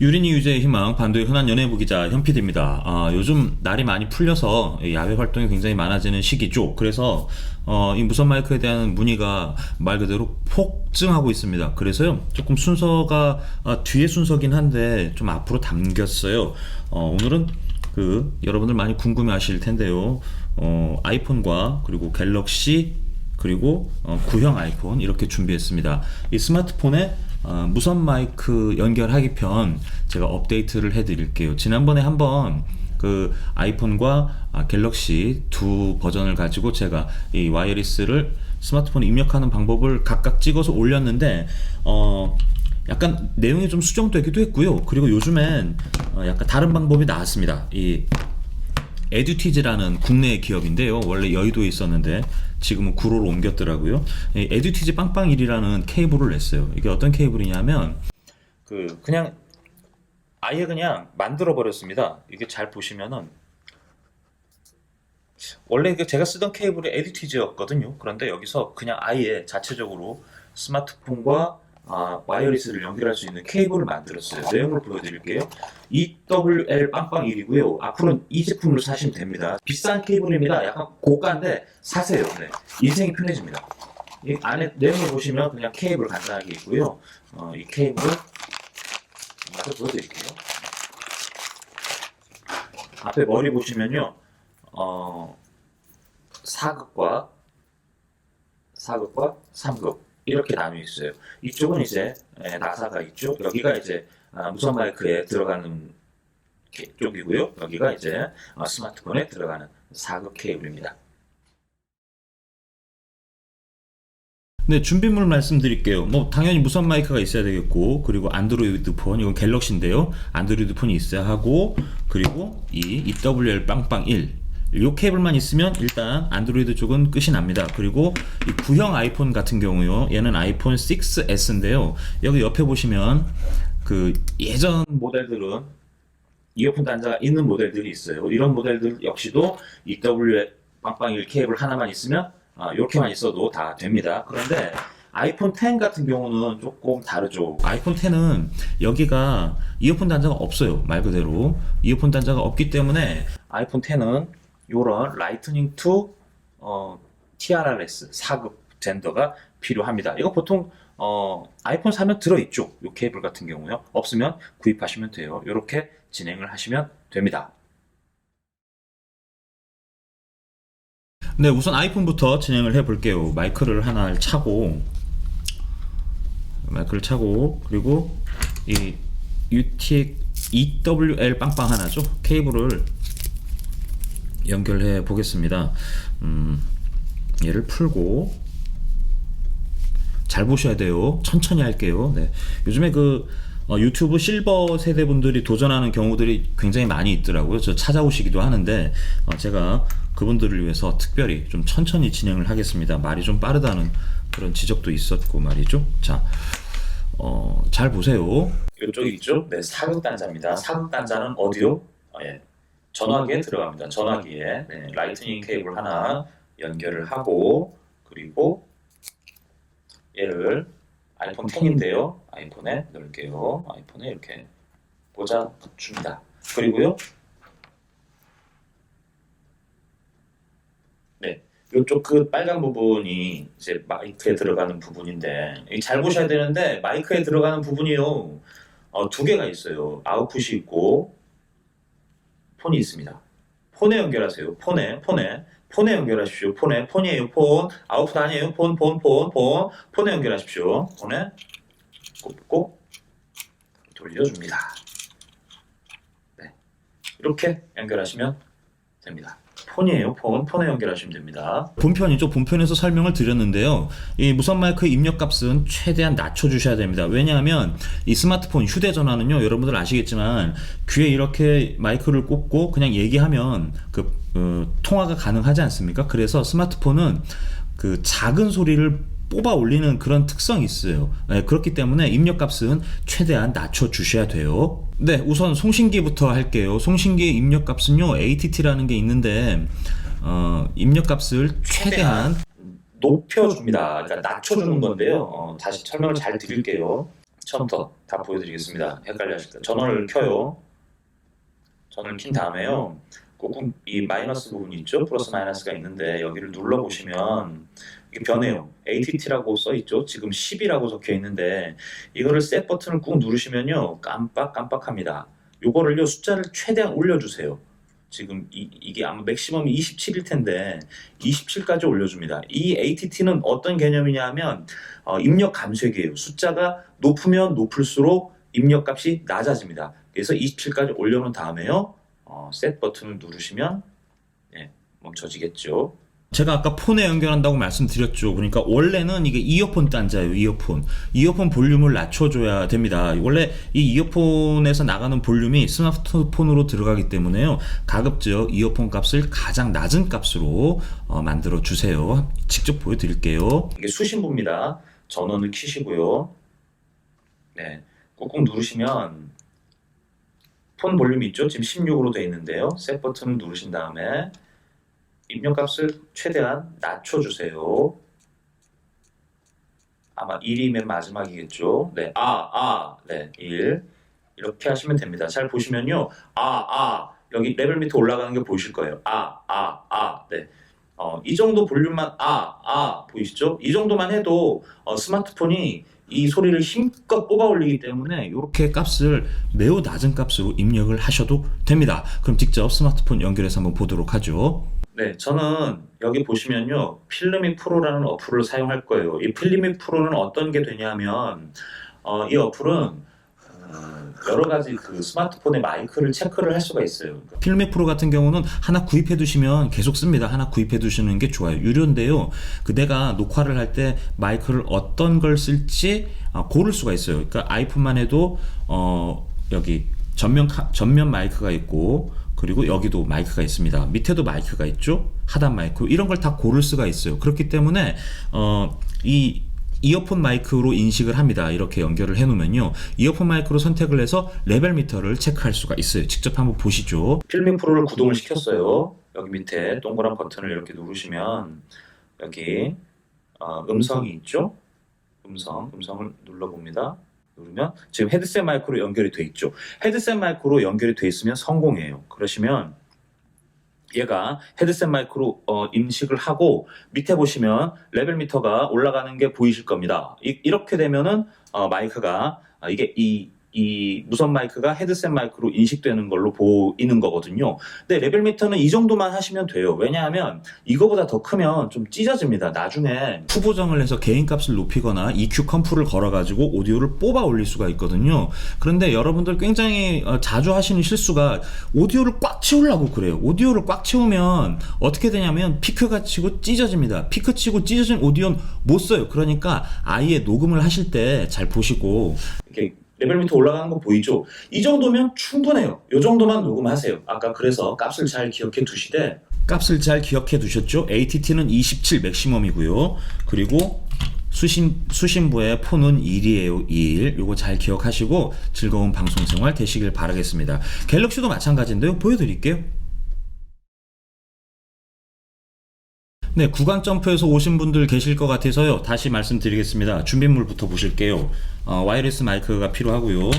유린이 유재의 희망 반도의 흔한 연예부 기자 현PD입니다. 아, 요즘 날이 많이 풀려서 야외 활동이 굉장히 많아지는 시기죠. 그래서 어, 이 무선 마이크에 대한 문의가 말 그대로 폭증하고 있습니다. 그래서요 조금 순서가 아, 뒤에 순서긴 한데 좀 앞으로 담겼어요. 어, 오늘은 그 여러분들 많이 궁금해하실 텐데요. 어, 아이폰과 그리고 갤럭시 그리고 어, 구형 아이폰 이렇게 준비했습니다. 이 스마트폰에 어, 무선 마이크 연결하기 편 제가 업데이트를 해드릴게요. 지난번에 한번 그 아이폰과 아, 갤럭시 두 버전을 가지고 제가 이 와이어리스를 스마트폰에 입력하는 방법을 각각 찍어서 올렸는데 어 약간 내용이 좀 수정되기도 했고요. 그리고 요즘엔 어, 약간 다른 방법이 나왔습니다. 이 에듀티즈라는 국내 기업인데요. 원래 여의도에 있었는데 지금은 구로로 옮겼더라고요. 이 에듀티즈 빵빵1이라는 케이블을 냈어요. 이게 어떤 케이블이냐면 그 그냥 아예 그냥 만들어 버렸습니다. 이게 잘 보시면은 원래 그 제가 쓰던 케이블이 에듀티즈였거든요. 그런데 여기서 그냥 아예 자체적으로 스마트폰과 아, 와이어리스를 연결할 수 있는 케이블을 만들었어요. 내용을 보여드릴게요. EWL 빵빵 1이고요. 앞으로는 이 제품을 사시면 됩니다. 비싼 케이블입니다. 약간 고가인데 사세요. 네. 인생이 편해집니다. 이 안에 내용을 보시면 그냥 케이블 간단하게 있고요. 어, 이 케이블 앞에 보여드릴게요. 앞에 머리 보시면요. 어, 4극과 4극과 3극 이렇게 나뉘어 있어요. 이쪽은 이제 에, 나사가 있죠. 여기가 이제 아, 무선 마이크에 들어가는 게- 쪽이고요. 여기가 이제 어, 스마트폰에 들어가는 4극 케이블입니다. 네, 준비물 말씀드릴게요. 뭐 당연히 무선 마이크가 있어야 되겠고, 그리고 안드로이드 폰, 이건 갤럭시인데요. 안드로이드 폰이 있어야 하고, 그리고 이 EWL 빵빵 1. 요 케이블만 있으면 일단 안드로이드 쪽은 끝이 납니다. 그리고 이 구형 아이폰 같은 경우요. 얘는 아이폰 6S인데요. 여기 옆에 보시면 그 예전 모델들은 이어폰 단자가 있는 모델들이 있어요. 이런 모델들 역시도 EW 빵빵 1 케이블 하나만 있으면 아, 이렇게만 있어도 다 됩니다. 그런데 아이폰 10 같은 경우는 조금 다르죠. 아이폰 10은 여기가 이어폰 단자가 없어요. 말 그대로 이어폰 단자가 없기 때문에 아이폰 10은 이런 라이트닝 투 어, TRRS 4급 젠더가 필요합니다. 이거 보통 어, 아이폰 사면 들어있죠. 이 케이블 같은 경우요. 없으면 구입하시면 돼요. 이렇게 진행을 하시면 됩니다. 네, 우선 아이폰부터 진행을 해 볼게요. 마이크를 하나를 차고 마이크를 차고 그리고 이 UTX EWL 빵빵 하나죠. 케이블을 연결해 보겠습니다. 음, 얘를 풀고 잘 보셔야 돼요. 천천히 할게요. 네. 요즘에 그 어, 유튜브 실버 세대 분들이 도전하는 경우들이 굉장히 많이 있더라고요. 저 찾아오시기도 하는데 어, 제가 그분들을 위해서 특별히 좀 천천히 진행을 하겠습니다. 말이 좀 빠르다는 그런 지적도 있었고 말이죠. 자, 어, 잘 보세요. 이쪽에 있죠? 네, 사극 단자입니다. 사극 단자는 어디요? 어, 예. 전화기에 들어갑니다. 전화기에 네, 라이트닝 케이블 하나 연결을 하고 그리고 얘를 아이폰 10인데요. 아이폰에 넣을게요. 아이폰에 이렇게 꽂아 줍니다. 그리고요. 네. 이쪽 그 빨간 부분이 이제 마이크에 들어가는 부분인데 이잘 보셔야 되는데 마이크에 들어가는 부분이요. 어, 두 개가 있어요. 아웃풋이 있고 폰이 있습니다. 폰에 연결하세요. 폰에, 폰에, 폰에 연결하십시오. 폰에, 폰이에요. 폰. 아웃풋 아니에요. 폰, 폰, 폰, 폰. 폰에 연결하십시오. 폰에 꽂고 돌려줍니다. 네. 이렇게 연결하시면 됩니다. 폰이에요. 폰. 폰에 연결하시면 됩니다. 본편이죠. 본편에서 설명을 드렸는데요. 이 무선 마이크 입력 값은 최대한 낮춰 주셔야 됩니다. 왜냐하면 이 스마트폰 휴대 전화는요. 여러분들 아시겠지만 귀에 이렇게 마이크를 꽂고 그냥 얘기하면 그 어, 통화가 가능하지 않습니까? 그래서 스마트폰은 그 작은 소리를 뽑아 올리는 그런 특성이 있어요. 네, 그렇기 때문에 입력 값은 최대한 낮춰 주셔야 돼요. 네, 우선 송신기부터 할게요. 송신기 입력 값은요, ATT라는 게 있는데, 어, 입력 값을 최대한 높여줍니다. 그러니까 낮춰주는 건데요. 어, 다시 설명을 잘 드릴게요. 처음부터 다 보여드리겠습니다. 헷갈려 하실 때 전원을 켜요. 전원을 킨 다음에요. 꾹꾹 이 마이너스 부분이 있죠? 플러스 마이너스가 있는데 여기를 눌러 보시면 이게 변해요. ATT라고 써 있죠? 지금 10이라고 적혀 있는데 이거를 셋 버튼을 꾹 누르시면요 깜빡깜빡합니다. 요거를요 숫자를 최대한 올려주세요. 지금 이, 이게 아마 맥시멈이 27일 텐데 27까지 올려줍니다. 이 ATT는 어떤 개념이냐면 어, 입력 감쇄기예요. 숫자가 높으면 높을수록 입력 값이 낮아집니다. 그래서 27까지 올려놓은 다음에요. 어, 셋 버튼을 누르시면 예, 멈춰지겠죠. 제가 아까 폰에 연결한다고 말씀드렸죠. 그러니까 원래는 이게 이어폰 단자예요. 이어폰. 이어폰 볼륨을 낮춰줘야 됩니다. 원래 이 이어폰에서 나가는 볼륨이 스마트폰으로 들어가기 때문에요. 가급적 이어폰 값을 가장 낮은 값으로 어, 만들어 주세요. 직접 보여드릴게요. 이게 수신부입니다. 전원을 켜시고요. 네, 꾹꾹 누르시면 폰 볼륨이 있죠? 지금 16으로 되어 있는데요. 셋 버튼을 누르신 다음에 입력값을 최대한 낮춰주세요. 아마 1이 맨 마지막이겠죠? 네, 아, 아, 네, 1. 이렇게 하시면 됩니다. 잘 보시면요. 아, 아, 여기 레벨 밑에 올라가는 게 보이실 거예요. 아, 아, 아, 네. 어, 이 정도 볼륨만 아, 아 보이시죠? 이 정도만 해도 어, 스마트폰이 이 소리를 힘껏 뽑아 올리기 때문에 이렇게 값을 매우 낮은 값으로 입력을 하셔도 됩니다. 그럼 직접 스마트폰 연결해서 한번 보도록 하죠. 네, 저는 여기 보시면요. 필름이 프로라는 어플을 사용할 거예요. 이 필름이 프로는 어떤 게 되냐면 어, 이 어플은 어, 여러 가지 그 스마트폰의 마이크를 체크를 할 수가 있어요. 필메 프로 같은 경우는 하나 구입해 두시면 계속 씁니다. 하나 구입해 두시는 게 좋아요. 유료인데요. 그 내가 녹화를 할 때 마이크를 어떤 걸 쓸지 아, 고를 수가 있어요. 그러니까 아이폰만 해도 어 여기 전면 카- 전면 마이크가 있고 그리고 여기도 마이크가 있습니다. 밑에도 마이크가 있죠. 하단 마이크 이런 걸 다 고를 수가 있어요. 그렇기 때문에 어 이 이어폰 마이크로 인식을 합니다. 이렇게 연결을 해놓으면요. 이어폰 마이크로 선택을 해서 레벨 미터를 체크할 수가 있어요. 직접 한번 보시죠. 필름 프로를 구동을 시켰어요. 여기 밑에 동그란 버튼을 이렇게 누르시면 여기 어, 음성이 있죠? 음성, 음성을 눌러봅니다. 누르면 지금 헤드셋 마이크로 연결이 돼 있죠. 헤드셋 마이크로 연결이 돼 있으면 성공이에요. 그러시면 얘가 헤드셋 마이크로 어, 인식을 하고 밑에 보시면 레벨 미터가 올라가는 게 보이실 겁니다. 이, 렇게 되면은 어, 마이크가 아, 이게 이, 이 무선 마이크가 헤드셋 마이크로 인식되는 걸로 보이는 거거든요. 근데 레벨 미터는 이 정도만 하시면 돼요. 왜냐하면 이거보다 더 크면 좀 찢어집니다. 나중에 후보정을 해서 개인 값을 높이거나 EQ 컴프를 걸어가지고 오디오를 뽑아 올릴 수가 있거든요. 그런데 여러분들 굉장히 어, 자주 하시는 실수가 오디오를 꽉 채우려고 그래요. 오디오를 꽉 채우면 어떻게 되냐면 피크가 치고 찢어집니다. 피크 치고 찢어진 오디오는 못 써요. 그러니까 아예 녹음을 하실 때 잘 보시고 이렇게 레벨 미터 올라가는 거 보이죠? 이 정도면 충분해요. 이 정도만 녹음하세요. 아까 그래서 값을 잘 기억해 두시되 값을 잘 기억해 두셨죠? ATT는 27 맥시멈이고요. 그리고 수신, 수신부의 폰은 1이에요, 1. 요거 잘 기억하시고 즐거운 방송 생활 되시길 바라겠습니다. 갤럭시도 마찬가지인데요. 보여드릴게요. 네, 구간 점프에서 오신 분들 계실 것 같아서요. 다시 말씀드리겠습니다. 준비물부터 보실게요. 어, 와이어리스 마이크가 필요하고요.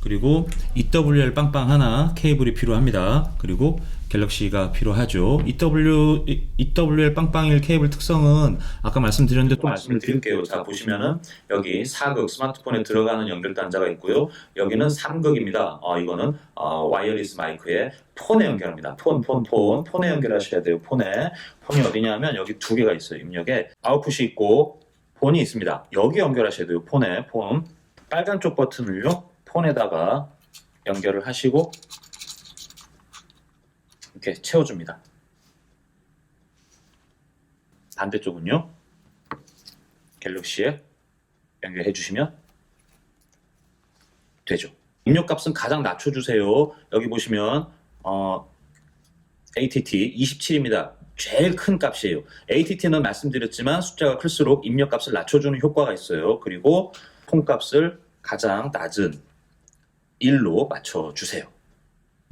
그리고 EWR 빵빵 하나 케이블이 필요합니다. 그리고 갤럭시가 필요하죠. EW, EWR 빵빵일 케이블 특성은 아까 말씀드렸는데 또 말씀을 드릴게요. 자 보시면은 여기 4극 스마트폰에 들어가는 연결 단자가 있고요. 여기는 3극입니다. 어, 이거는 어, 와이어리스 마이크에 폰에 연결합니다. 폰, 폰, 폰, 폰에 연결하셔야 돼요. 폰에 폰이 어디냐면 여기 두 개가 있어요. 입력에 아웃풋이 있고 폰이 있습니다. 여기 연결하셔야 돼요. 폰에 폰 빨간 쪽 버튼을요. 폰에다가 연결을 하시고 이렇게 채워줍니다. 반대쪽은요. 갤럭시에 연결해 주시면 되죠. 입력값은 가장 낮춰주세요. 여기 보시면 어, ATT 27입니다. 제일 큰 값이에요. ATT는 말씀드렸지만 숫자가 클수록 입력값을 낮춰주는 효과가 있어요. 그리고 폰값을 가장 낮은 1로 맞춰주세요.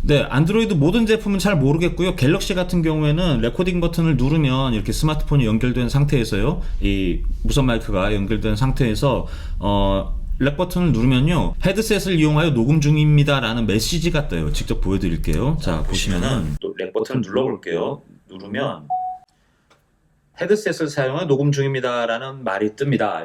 네, 안드로이드 모든 제품은 잘 모르겠고요. 갤럭시 같은 경우에는 레코딩 버튼을 누르면 이렇게 스마트폰이 연결된 상태에서요. 이 무선 마이크가 연결된 상태에서 어 렉 버튼을 누르면요 헤드셋을 이용하여 녹음 중입니다라는 메시지가 떠요. 직접 보여 드릴게요. 자 보시면은 또 렉 버튼을 눌러 볼게요. 누르면 헤드셋을 사용해 녹음 중입니다라는 말이 뜹니다.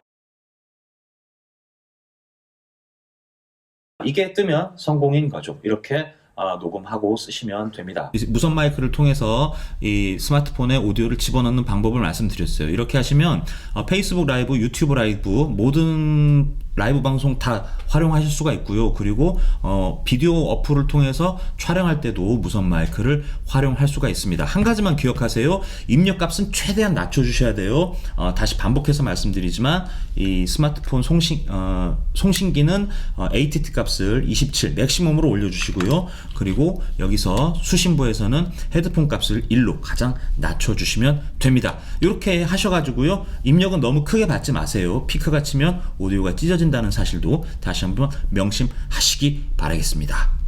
이게 뜨면 성공인 거죠. 이렇게 아, 녹음하고 쓰시면 됩니다. 이 무선 마이크를 통해서 이 스마트폰에 오디오를 집어넣는 방법을 말씀드렸어요. 이렇게 하시면 어, 페이스북 라이브, 유튜브 라이브 모든 라이브 방송 다 활용하실 수가 있고요. 그리고 어, 비디오 어플을 통해서 촬영할 때도 무선 마이크를 활용할 수가 있습니다. 한 가지만 기억하세요. 입력값은 최대한 낮춰주셔야 돼요. 어, 다시 반복해서 말씀드리지만 이 스마트폰 송신 어, 송신기는 어, ATT 값을 27 맥시멈으로 올려주시고요. 그리고 여기서 수신부에서는 헤드폰 값을 1로 가장 낮춰주시면 됩니다. 이렇게 하셔가지고요. 입력은 너무 크게 받지 마세요. 피크가 치면 오디오가 찢어 진다는 사실도 다시 한번 명심하시기 바라겠습니다.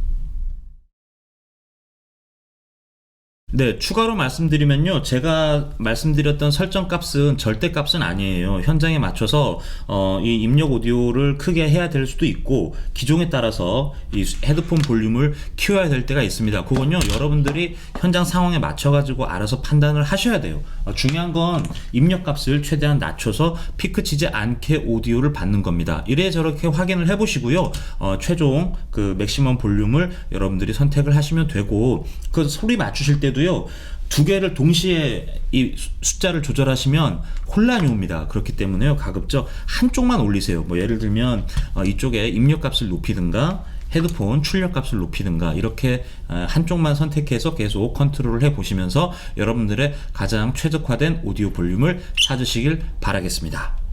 네, 추가로 말씀드리면요. 제가 말씀드렸던 설정 값은 절대 값은 아니에요. 현장에 맞춰서 어, 이 입력 오디오를 크게 해야 될 수도 있고 기종에 따라서 이 헤드폰 볼륨을 키워야 될 때가 있습니다. 그건요. 여러분들이 현장 상황에 맞춰 가지고 알아서 판단을 하셔야 돼요. 어, 중요한 건 입력 값을 최대한 낮춰서 피크 치지 않게 오디오를 받는 겁니다. 이래 저렇게 확인을 해 보시고요. 어, 최종 그 맥시멈 볼륨을 여러분들이 선택을 하시면 되고 그 소리 맞추실 때도 요. 두 개를 동시에 이 수- 숫자를 조절하시면 혼란이 옵니다. 그렇기 때문에요. 가급적 한쪽만 올리세요. 뭐 예를 들면 어, 이쪽에 입력값을 높이든가 헤드폰 출력값을 높이든가 이렇게 어, 한쪽만 선택해서 계속 컨트롤을 해 보시면서 여러분들의 가장 최적화된 오디오 볼륨을 찾으시길 바라겠습니다.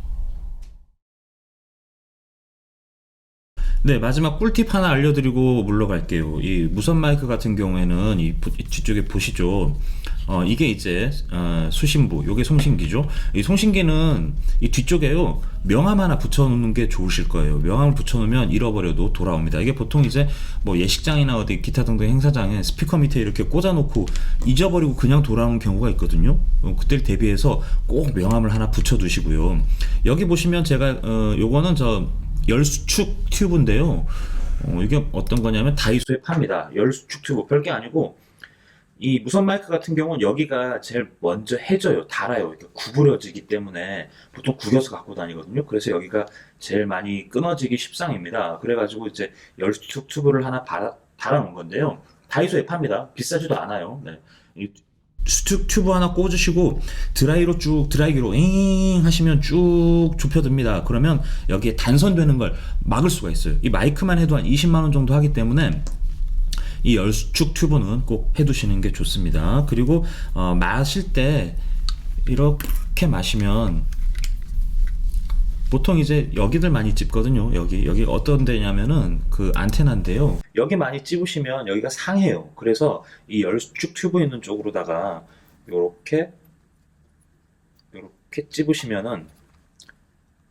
네, 마지막 꿀팁 하나 알려드리고 물러갈게요. 이 무선 마이크 같은 경우에는 이, 뒤쪽에 보시죠. 어, 이게 이제, 어, 수신부, 요게 송신기죠. 이 송신기는 이 뒤쪽에요, 명함 하나 붙여놓는 게 좋으실 거예요. 명함을 붙여놓으면 잃어버려도 돌아옵니다. 이게 보통 이제 뭐 예식장이나 어디 기타 등등 행사장에 스피커 밑에 이렇게 꽂아놓고 잊어버리고 그냥 돌아오는 경우가 있거든요. 어, 그때를 대비해서 꼭 명함을 하나 붙여두시고요. 여기 보시면 제가, 어, 요거는 저, 열수축 튜브인데요. 어, 이게 어떤 거냐면 다이소에 팝니다. 열수축 튜브 별게 아니고 이 무선 마이크 같은 경우는 여기가 제일 먼저 해져요. 달아요. 이렇게 구부러지기 때문에 보통 구겨서 갖고 다니거든요. 그래서 여기가 제일 많이 끊어지기 십상입니다. 그래가지고 이제 열수축 튜브를 하나 달아, 달아놓은 건데요. 다이소에 팝니다. 비싸지도 않아요. 네. 튜브 하나 꽂으시고 드라이로 쭉 드라이기로 잉 하시면 쭉 좁혀듭니다. 그러면 여기에 단선되는 걸 막을 수가 있어요. 이 마이크만 해도 한 20만 원 정도 하기 때문에 이 열수축 튜브는 꼭 해두시는 게 좋습니다. 그리고 어, 마실 때 이렇게 마시면 보통 이제 여기들 많이 찝거든요. 여기 여기 어떤 데냐면은 그 안테나인데요. 여기 많이 찝으시면 여기가 상해요. 그래서 이 열수축 튜브 있는 쪽으로다가 요렇게 요렇게 찝으시면은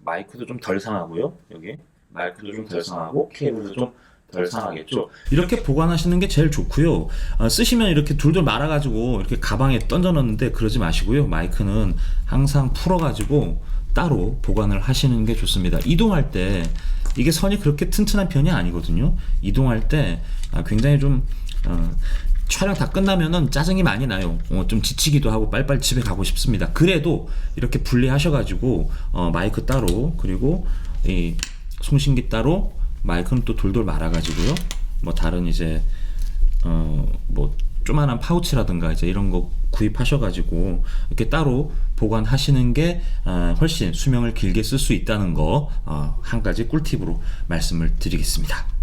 마이크도 좀 덜 상하고요. 여기 마이크도 좀 덜 상하고 케이블도 좀 덜 상하겠죠. 이렇게 보관하시는 게 제일 좋고요. 어, 쓰시면 이렇게 둘둘 말아가지고 이렇게 가방에 던져 넣는데 그러지 마시고요. 마이크는 항상 풀어가지고 따로 보관을 하시는 게 좋습니다. 이동할 때 이게 선이 그렇게 튼튼한 편이 아니거든요. 이동할 때 아, 굉장히 좀 어, 촬영 다 끝나면은 짜증이 많이 나요. 어, 좀 지치기도 하고 빨리빨리 집에 가고 싶습니다. 그래도 이렇게 분리하셔가지고 어, 마이크 따로 그리고 이 송신기 따로 마이크는 또 돌돌 말아가지고요. 뭐 다른 이제 어뭐 조만한 파우치라든가 이제 이런 거 구입하셔가지고 이렇게 따로 보관하시는 게 어, 훨씬 수명을 길게 쓸 수 있다는 거 어, 한 가지 꿀팁으로 말씀을 드리겠습니다.